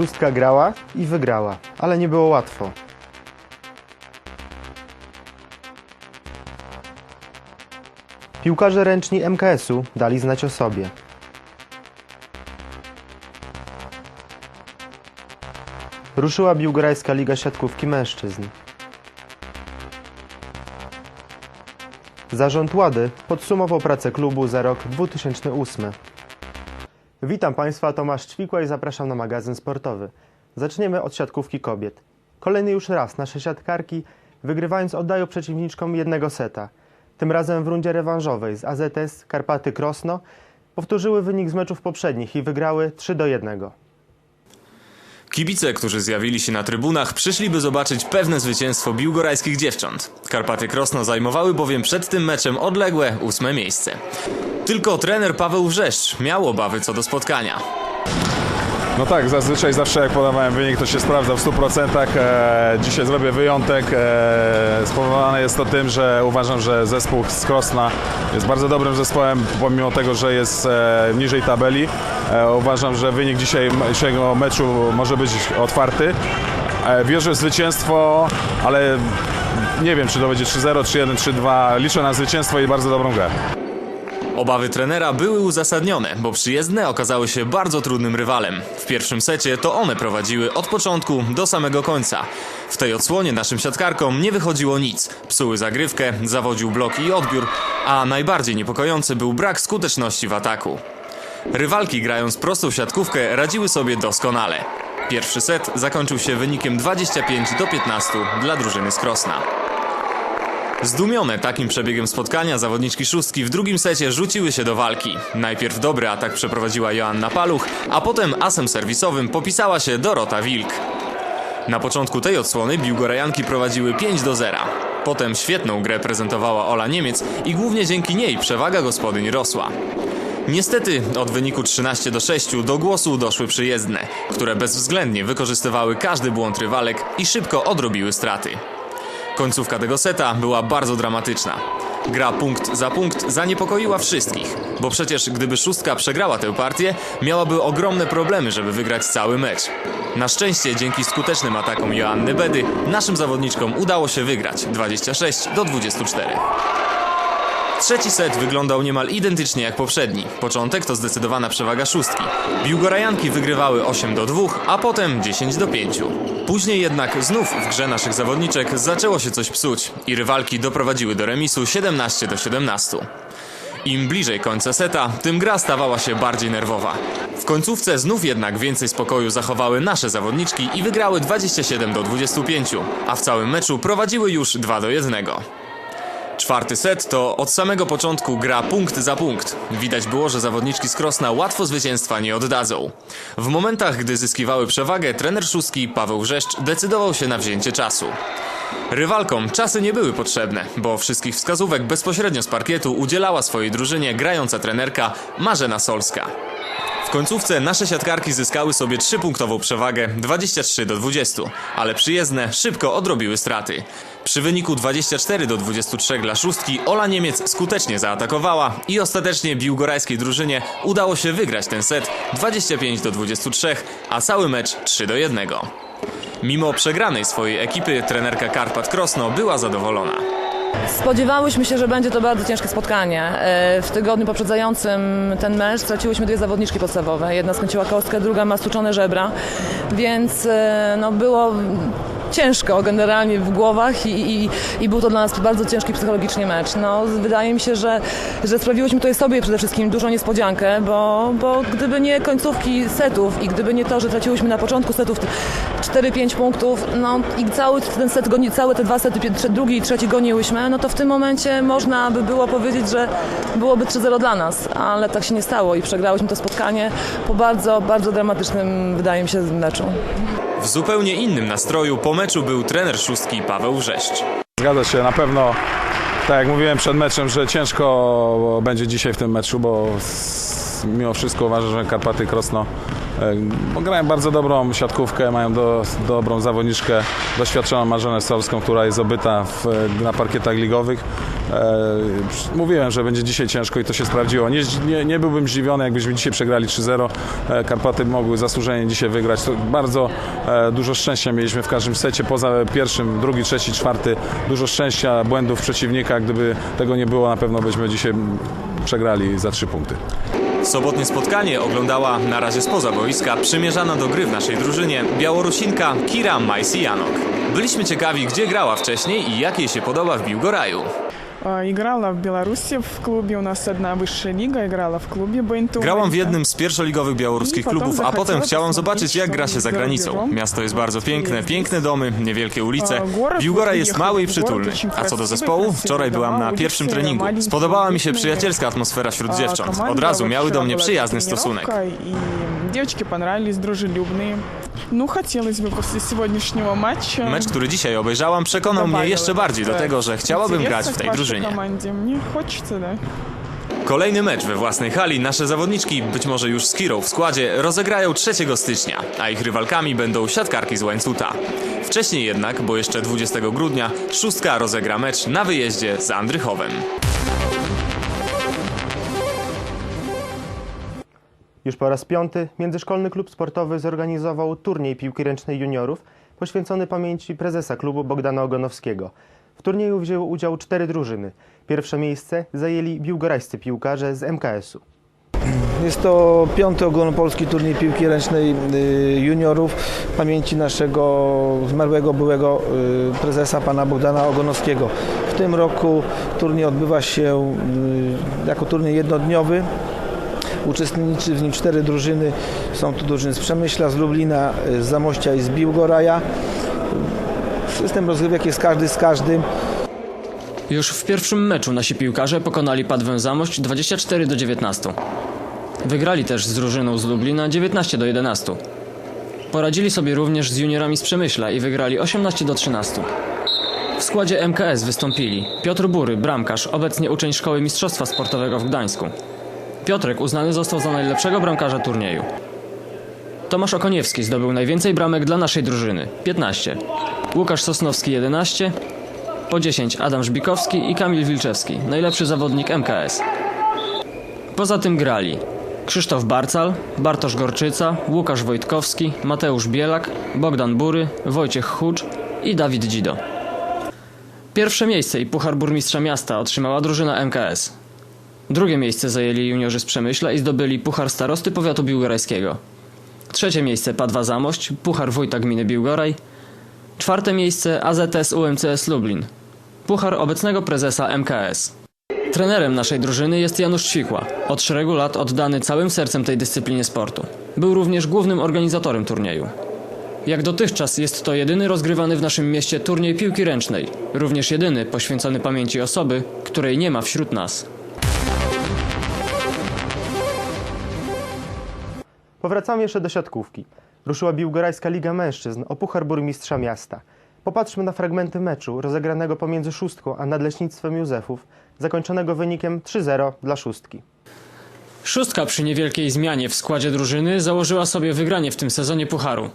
Szóstka grała i wygrała, ale nie było łatwo. Piłkarze ręczni MKS-u dali znać o sobie. Ruszyła Biłgorajska Liga Siatkówki Mężczyzn. Zarząd Łady podsumował pracę klubu za rok 2008. Witam Państwa, Tomasz Ćwikła i zapraszam na magazyn sportowy. Zaczniemy od siatkówki kobiet. Kolejny już raz nasze siatkarki, wygrywając, oddają przeciwniczkom jednego seta. Tym razem w rundzie rewanżowej z AZS Karpaty Krosno powtórzyły wynik z meczów poprzednich i wygrały 3 do 1. Kibice, którzy zjawili się na trybunach, przyszli by zobaczyć pewne zwycięstwo biłgorajskich dziewcząt. Karpaty Krosno zajmowały bowiem przed tym meczem odległe ósme miejsce. Tylko trener Paweł Wrzeszcz miał obawy co do spotkania. No tak, zazwyczaj zawsze jak podawałem wynik, to się sprawdza w 100%. E, dzisiaj zrobię wyjątek. E, spowodowane jest to tym, że uważam, że zespół z Krosna jest bardzo dobrym zespołem, pomimo tego, że jest e, niżej tabeli. E, uważam, że wynik dzisiejszego meczu może być otwarty. E, wierzę w zwycięstwo, ale nie wiem, czy to będzie 3-0, 3-1, 3-2. Liczę na zwycięstwo i bardzo dobrą grę. Obawy trenera były uzasadnione, bo przyjezdne okazały się bardzo trudnym rywalem. W pierwszym secie to one prowadziły od początku do samego końca. W tej odsłonie naszym siatkarkom nie wychodziło nic. Psuły zagrywkę, zawodził blok i odbiór, a najbardziej niepokojący był brak skuteczności w ataku. Rywalki grając prostą siatkówkę radziły sobie doskonale. Pierwszy set zakończył się wynikiem 25 do 15 dla drużyny z Krosna. Zdumione takim przebiegiem spotkania zawodniczki szóstki w drugim secie rzuciły się do walki. Najpierw dobry atak przeprowadziła Joanna Paluch, a potem asem serwisowym popisała się Dorota Wilk. Na początku tej odsłony Biłgorajanki prowadziły 5 do 0. Potem świetną grę prezentowała Ola Niemiec i głównie dzięki niej przewaga gospodyń rosła. Niestety od wyniku 13 do 6 do głosu doszły przyjezdne, które bezwzględnie wykorzystywały każdy błąd rywalek i szybko odrobiły straty. Końcówka tego seta była bardzo dramatyczna. Gra punkt za punkt zaniepokoiła wszystkich, bo przecież gdyby szóstka przegrała tę partię, miałaby ogromne problemy, żeby wygrać cały mecz. Na szczęście dzięki skutecznym atakom Joanny Bedy naszym zawodniczkom udało się wygrać 26 do 24. Trzeci set wyglądał niemal identycznie jak poprzedni. Początek to zdecydowana przewaga szóstki. Biłgorajanki wygrywały 8 do 2, a potem 10 do 5. Później jednak znów w grze naszych zawodniczek zaczęło się coś psuć i rywalki doprowadziły do remisu 17 do 17. Im bliżej końca seta, tym gra stawała się bardziej nerwowa. W końcówce znów jednak więcej spokoju zachowały nasze zawodniczki i wygrały 27 do 25, a w całym meczu prowadziły już 2 do 1. Czwarty set to od samego początku gra punkt za punkt. Widać było, że zawodniczki z Krosna łatwo zwycięstwa nie oddadzą. W momentach, gdy zyskiwały przewagę, trener szóstki Paweł Wrzeszcz decydował się na wzięcie czasu. Rywalkom czasy nie były potrzebne, bo wszystkich wskazówek bezpośrednio z parkietu udzielała swojej drużynie grająca trenerka Marzena Solska. W końcówce nasze siatkarki zyskały sobie trzypunktową przewagę 23 do 20, ale przyjezdne szybko odrobiły straty. Przy wyniku 24 do 23 dla szóstki Ola Niemiec skutecznie zaatakowała i ostatecznie biłgorajskiej drużynie udało się wygrać ten set 25 do 23, a cały mecz 3 do 1. Mimo przegranej swojej ekipy trenerka Karpat Krosno była zadowolona. Spodziewałyśmy się, że będzie to bardzo ciężkie spotkanie. E, W tygodniu poprzedzającym ten mecz straciłyśmy dwie zawodniczki podstawowe. Jedna skręciła kostkę, druga ma stuczone żebra, więc e, no było ciężko generalnie w głowach i, i, i był to dla nas bardzo ciężki psychologicznie mecz. No, wydaje mi się, że, że sprawiłyśmy tutaj sobie przede wszystkim dużą niespodziankę, bo, bo gdyby nie końcówki setów i gdyby nie to, że traciłyśmy na początku setów 4-5 punktów, no i cały ten set, goni, całe te dwa sety, drugi i trzeci goniłyśmy, no to w tym momencie można by było powiedzieć, że byłoby 3-0 dla nas, ale tak się nie stało i przegrałyśmy to spotkanie po bardzo, bardzo dramatycznym, wydaje mi się, meczu. W zupełnie innym nastroju po meczu był trener szóstki Paweł Wrzeszcz. Zgadza się, na pewno, tak jak mówiłem przed meczem, że ciężko będzie dzisiaj w tym meczu, bo mimo wszystko uważam, że Karpaty Krosno e, grają bardzo dobrą siatkówkę, mają do, dobrą zawodniczkę, doświadczoną Marzenę Solską, która jest obyta w, na parkietach ligowych. E, mówiłem, że będzie dzisiaj ciężko i to się sprawdziło. Nie, nie, nie byłbym zdziwiony, jakbyśmy dzisiaj przegrali 3-0. E, Karpaty mogły zasłużenie dzisiaj wygrać. To bardzo e, dużo szczęścia mieliśmy w każdym secie, poza pierwszym, drugi, trzeci, czwarty. Dużo szczęścia, błędów przeciwnika. Gdyby tego nie było, na pewno byśmy dzisiaj przegrali za trzy punkty. Sobotnie spotkanie oglądała na razie spoza boiska przymierzana do gry w naszej drużynie Białorusinka Kira Majsi-Janok. Byliśmy ciekawi, gdzie grała wcześniej i jak jej się podoba w Biłgoraju. А, Играла в Беларуси в клубе, у нас одна высшая лига, играла в клубе Бенту. Grałam w jednym z pierwszoligowych białoruskich klubów, a potem chciałam zobaczyć, jak gra się za granicą. Miasto jest bardzo piękne, piękne domy, niewielkie ulice. Biłgoraj jest mały i przytulny. A co do zespołu, wczoraj byłam na pierwszym treningu. Spodobała mi się przyjacielska atmosfera wśród dziewcząt. Od razu miały do mnie przyjazny stosunek. И девочки понравились, дружелюбные. Ну, хотелось бы после сегодняшнего матча... Mecz, który dzisiaj obejrzałam, przekonał mnie jeszcze bardziej do tego, że chciałabym grać w tej drużynie. Команде. Мне хочется, да. Kolejny mecz we własnej hali nasze zawodniczki, być może już z Kirą w składzie, rozegrają 3 stycznia, a ich rywalkami będą siatkarki z Łańcuta. Wcześniej jednak, bo jeszcze 20 grudnia, szóstka rozegra mecz na wyjeździe z Andrychowem. Już po raz piąty Międzyszkolny Klub Sportowy zorganizował turniej piłki ręcznej juniorów poświęcony pamięci prezesa klubu Bogdana Ogonowskiego. W turnieju wzięły udział cztery drużyny. Pierwsze miejsce zajęli biłgorajscy piłkarze z MKS-u. Jest to piąty ogólnopolski turniej piłki ręcznej y, juniorów w pamięci naszego zmarłego byłego y, prezesa pana Bogdana Ogonowskiego. W tym roku turniej odbywa się y, jako turniej jednodniowy. Uczestniczy w nim cztery drużyny. Są to drużyny z Przemyśla, z Lublina, z Zamościa i z Biłgoraja. System rozgrywek jest każdy z każdym. Już w pierwszym meczu nasi piłkarze pokonali Padwę Zamość 24 do 19. Wygrali też z drużyną z Lublina 19 do 11. Poradzili sobie również z juniorami z Przemyśla i wygrali 18 do 13. W składzie MKS wystąpili Piotr Bury, bramkarz, obecnie uczeń Szkoły Mistrzostwa Sportowego w Gdańsku. Piotrek uznany został za najlepszego bramkarza turnieju. Tomasz Okoniewski zdobył najwięcej bramek dla naszej drużyny 15. Łukasz Sosnowski 11, po 10 Adam Żbikowski i Kamil Wilczewski, najlepszy zawodnik MKS. Poza tym grali Krzysztof Barcal, Bartosz Gorczyca, Łukasz Wojtkowski, Mateusz Bielak, Bogdan Bury, Wojciech Hucz i Dawid Dzido. Pierwsze miejsce i Puchar Burmistrza Miasta otrzymała drużyna MKS. Drugie miejsce zajęli juniorzy z Przemyśla i zdobyli Puchar Starosty Powiatu Biłgorajskiego. Trzecie miejsce Padwa Zamość, Puchar Wójta Gminy Biłgoraj, Czwarte miejsce AZS UMCS Lublin. Puchar obecnego prezesa MKS. Trenerem naszej drużyny jest Janusz Ćwikła, od szeregu lat oddany całym sercem tej dyscyplinie sportu. Był również głównym organizatorem turnieju. Jak dotychczas jest to jedyny rozgrywany w naszym mieście turniej piłki ręcznej, również jedyny poświęcony pamięci osoby, której nie ma wśród nas. Powracamy jeszcze do siatkówki. Ruszyła Biłgorajska Liga Mężczyzn o Puchar Burmistrza Miasta. Popatrzmy na fragmenty meczu rozegranego pomiędzy Szóstką a Nadleśnictwem Józefów, zakończonego wynikiem 3-0 dla Szóstki. Szóstka przy niewielkiej zmianie w składzie drużyny założyła sobie wygranie w tym sezonie Pucharu.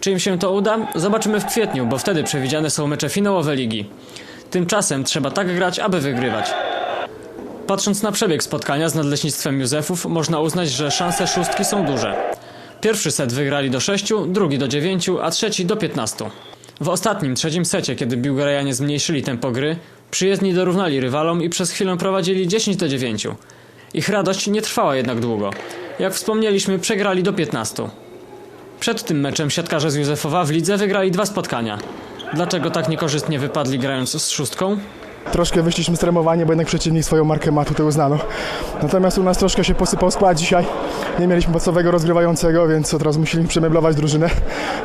Czy im się to uda? Zobaczymy w kwietniu, bo wtedy przewidziane są mecze finałowe ligi. Tymczasem trzeba tak grać, aby wygrywać. Patrząc na przebieg spotkania z Nadleśnictwem Józefów, można uznać, że szanse szóstki są duże. Pierwszy set wygrali do 6, drugi do 9, a trzeci do 15. W ostatnim, trzecim secie, kiedy Biłgorajanie zmniejszyli tempo gry, przyjezdni dorównali rywalom i przez chwilę prowadzili 10 do 9. Ich radość nie trwała jednak długo. Jak wspomnieliśmy, przegrali do 15. Przed tym meczem siatkarze z Józefowa w lidze wygrali dwa spotkania. Dlaczego tak niekorzystnie wypadli grając z szóstką? Troszkę wyszliśmy stremowani, bo jednak przeciwnik swoją markę ma tutaj uznaną. Natomiast u nas troszkę się posypał skład dzisiaj. Nie mieliśmy podstawowego rozgrywającego, więc od razu musieliśmy przemeblować drużynę.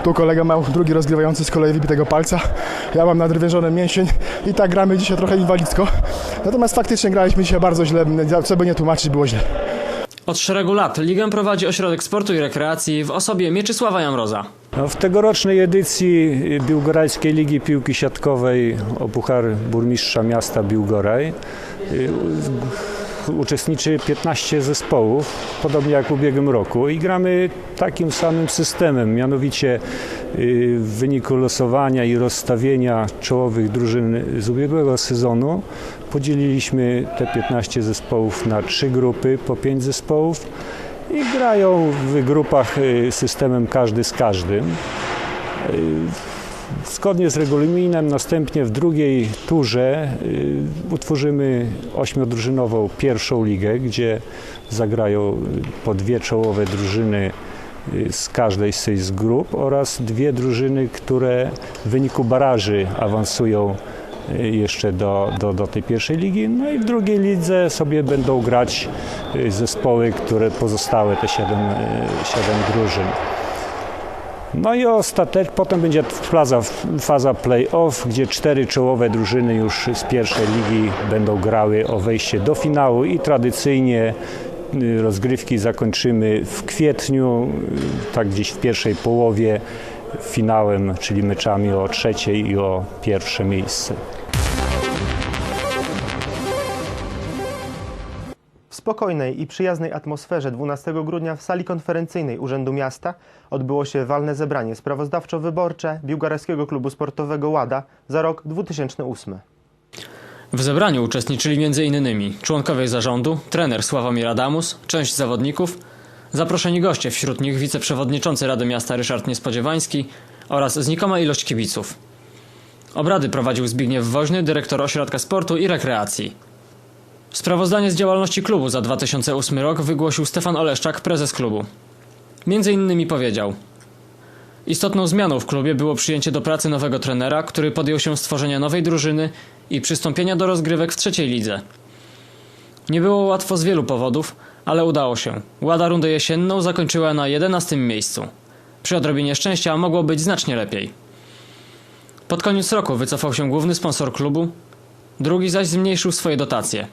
Tu kolega miał drugi rozgrywający z kolei wybitego palca. Ja mam nadrywężony mięsień i tak gramy dzisiaj trochę inwalidzko. Natomiast faktycznie graliśmy dzisiaj bardzo źle, co by nie tłumaczyć, było źle. Od szeregu lat ligę prowadzi Ośrodek Sportu i Rekreacji w osobie Mieczysława Jamroza. No, w tegorocznej edycji Biłgorajskiej Ligi Piłki Siatkowej o Puchar Burmistrza Miasta Biłgoraj y, uczestniczy 15 zespołów, podobnie jak w ubiegłym roku i gramy takim samym systemem, mianowicie y, w wyniku losowania i rozstawienia czołowych drużyn z ubiegłego sezonu podzieliliśmy te 15 zespołów na trzy grupy, po 5 zespołów i grają w grupach y, systemem każdy z każdym. Zgodnie z regulaminem następnie w drugiej turze y, utworzymy ośmiodrużynową pierwszą ligę, gdzie zagrają y, po dwie czołowe drużyny y, z każdej z tych grup oraz dwie drużyny, które w wyniku baraży awansują jeszcze do, do, do tej pierwszej ligi. No i w drugiej lidze sobie będą grać zespoły, które pozostałe, te siedem, siedem drużyn. No i ostatecznie potem będzie faza, faza play-off, gdzie cztery czołowe drużyny już z pierwszej ligi będą grały o wejście do finału i tradycyjnie y, rozgrywki zakończymy w kwietniu, y, tak gdzieś w pierwszej połowie finałem, czyli meczami o trzecie i o pierwsze miejsce. W spokojnej i przyjaznej atmosferze 12 grudnia w sali konferencyjnej Urzędu Miasta odbyło się walne zebranie sprawozdawczo-wyborcze Biłgarskiego Klubu Sportowego Łada za rok 2008. W zebraniu uczestniczyli m.in. członkowie zarządu, trener Sławomir Adamus, część zawodników, zaproszeni goście, wśród nich wiceprzewodniczący Rady Miasta Ryszard Niespodziewański oraz znikoma ilość kibiców. Obrady prowadził Zbigniew Woźny, dyrektor Ośrodka Sportu i Rekreacji. Sprawozdanie z działalności klubu za 2008 rok wygłosił Stefan Oleszczak, prezes klubu. Między innymi powiedział Istotną zmianą w klubie było przyjęcie do pracy nowego trenera, który podjął się stworzenia nowej drużyny i przystąpienia do rozgrywek w trzeciej lidze. Nie było łatwo z wielu powodów, ale udało się. Łada rundę jesienną zakończyła na 11 miejscu. Przy odrobinie szczęścia mogło być znacznie lepiej. Pod koniec roku wycofał się główny sponsor klubu, drugi zaś zmniejszył swoje dotacje.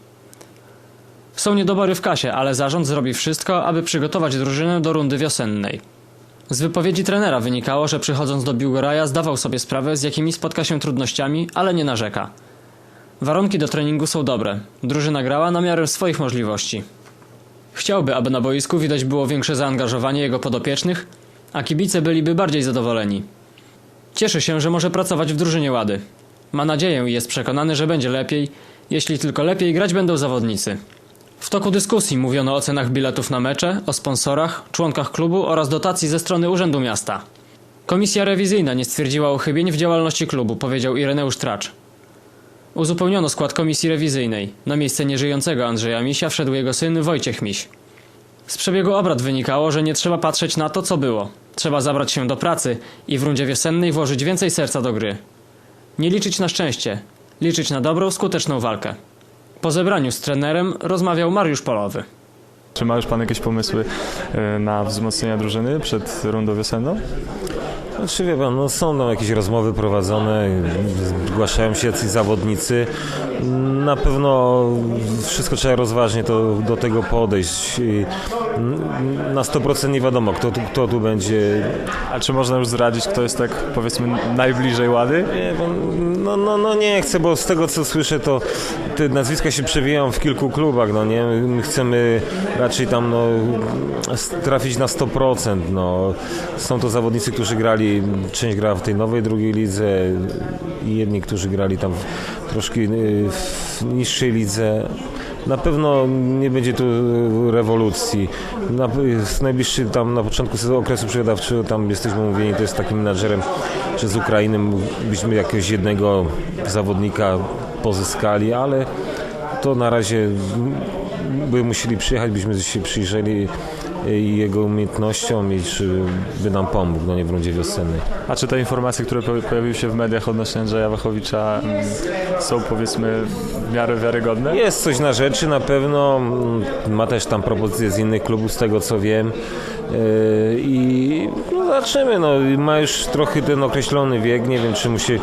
Są niedobory w kasie, ale zarząd zrobi wszystko, aby przygotować drużynę do rundy wiosennej. Z wypowiedzi trenera wynikało, że przychodząc do Biłgoraja zdawał sobie sprawę, z jakimi spotka się trudnościami, ale nie narzeka. Warunki do treningu są dobre. Drużyna grała na miarę swoich możliwości. Chciałby, aby na boisku widać było większe zaangażowanie jego podopiecznych, a kibice byliby bardziej zadowoleni. Cieszy się, że może pracować w drużynie Łady. Ma nadzieję i jest przekonany, że będzie lepiej, jeśli tylko lepiej grać będą zawodnicy. W toku dyskusji mówiono o cenach biletów na mecze, o sponsorach, członkach klubu oraz dotacji ze strony Urzędu Miasta. Komisja rewizyjna nie stwierdziła uchybień w działalności klubu, powiedział Ireneusz Tracz. Uzupełniono skład komisji rewizyjnej. Na miejsce nieżyjącego Andrzeja Misia wszedł jego syn Wojciech Miś. Z przebiegu obrad wynikało, że nie trzeba patrzeć na to, co było. Trzeba zabrać się do pracy i w rundzie wiosennej włożyć więcej serca do gry. Nie liczyć na szczęście, liczyć na dobrą, skuteczną walkę. Po zebraniu z trenerem rozmawiał Mariusz Polowy. Czy ma już Pan jakieś pomysły e, na wzmocnienie drużyny przed rundą wiosenną? Znaczy wie pan, no są tam jakieś rozmowy prowadzone, zgłaszają się jacyś zawodnicy. Na pewno wszystko trzeba rozważnie to, do tego podejść. Na 100% nie wiadomo, kto tu, kto tu będzie. A czy można już zdradzić, kto jest tak powiedzmy najbliżej Łady? Nie, no, no, no nie chcę, bo z tego co słyszę, to te nazwiska się przewijają w kilku klubach, no nie? My chcemy raczej tam no, trafić na 100%. No. Są to zawodnicy, którzy grali, część grała w tej nowej drugiej lidze i jedni, którzy grali tam troszkę y, w niższej lidze. Na pewno nie będzie tu rewolucji. Na, najbliższy tam na początku okresu przygotowawczego tam jesteśmy umówieni, to jest takim menadżerem, że z Ukrainy byśmy jakiegoś jednego zawodnika pozyskali, ale to na razie by musieli przyjechać, byśmy się przyjrzeli i jego umiejętnościom i czy by nam pomógł, no nie w rundzie wiosennej. A czy te informacje, które po- pojawiły się w mediach odnośnie Andrzeja Wachowicza mm, są powiedzmy w miarę wiarygodne? Jest coś na rzeczy na pewno, mm, ma też tam propozycje z innych klubów z tego co wiem Yy, i no zobaczymy, no ma już trochę ten określony wiek, nie wiem czy mu się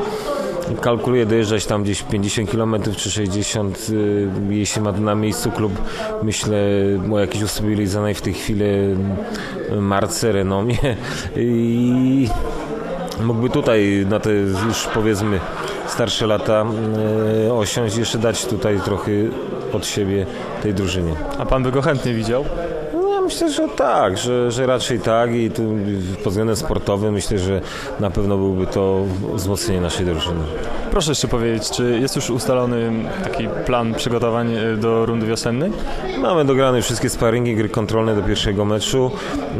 kalkuluje dojeżdżać tam gdzieś 50 km czy 60, yy, jeśli ma na miejscu klub, myślę o jakiejś ustabilizowanej w tej chwili yy, marce, renomie i mógłby tutaj na te już powiedzmy starsze lata e, osiąść, jeszcze dać tutaj trochę od siebie tej drużynie. A pan by go chętnie widział? Myślę, że tak, że, że raczej tak i tu pod względem sportowym myślę, że na pewno byłby to wzmocnienie naszej drużyny. Proszę jeszcze powiedzieć, czy jest już ustalony taki plan przygotowań e, do rundy wiosennej? Mamy dograne wszystkie sparingi, gry kontrolne do pierwszego meczu.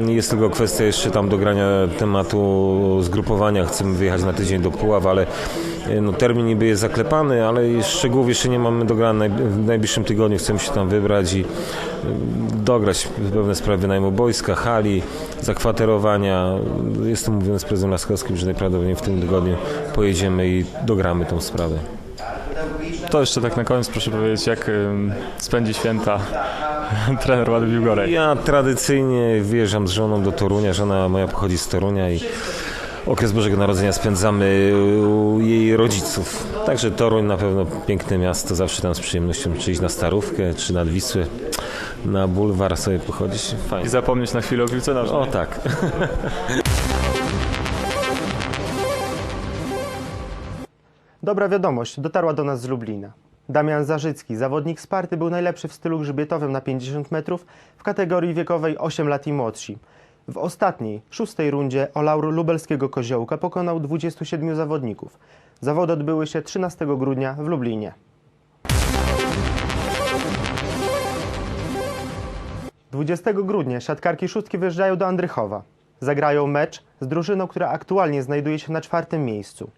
Jest tylko kwestia jeszcze tam dogrania tematu zgrupowania. Chcemy wyjechać na tydzień do Puław, ale no, termin niby jest zaklepany, ale szczegółów jeszcze nie mamy dograne. W najbliższym tygodniu chcemy się tam wybrać i e, dograć pewne sprawy wynajmu boiska, hali, zakwaterowania. Jestem mówiony z prezesem Laskowskim, że najprawdopodobniej w tym tygodniu pojedziemy i dogramy tą sprawę. To jeszcze tak na koniec proszę powiedzieć, jak spędzi święta trener Łady Biłgoraj. Ja tradycyjnie wyjeżdżam z żoną do Torunia. Żona moja pochodzi z Torunia i okres Bożego Narodzenia spędzamy u jej rodziców. Także Toruń na pewno piękne miasto. Zawsze tam z przyjemnością przyjść na Starówkę czy nad Wisłę, na bulwar sobie pochodzić. I Fajnie. zapomnieć na chwilę o piłce nożnej. O tak. Dobra wiadomość dotarła do nas z Lublina. Damian Zarzycki, zawodnik Sparty, był najlepszy w stylu grzbietowym na 50 metrów w kategorii wiekowej 8 lat i młodsi. W ostatniej, szóstej rundzie Olaur lubelskiego koziołka pokonał 27 zawodników. Zawody odbyły się 13 grudnia w Lublinie. 20 grudnia siatkarki szóstki wyjeżdżają do Andrychowa. Zagrają mecz z drużyną, która aktualnie znajduje się na czwartym miejscu.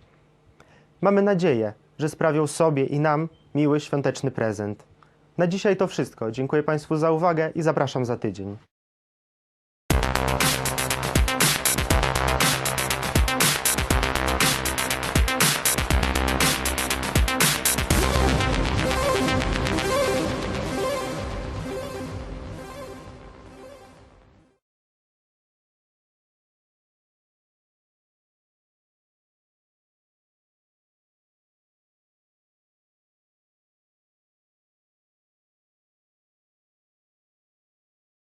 Mamy nadzieję, że sprawią sobie i nam miły świąteczny prezent. Na dzisiaj to wszystko. Dziękuję Państwu za uwagę i zapraszam za tydzień.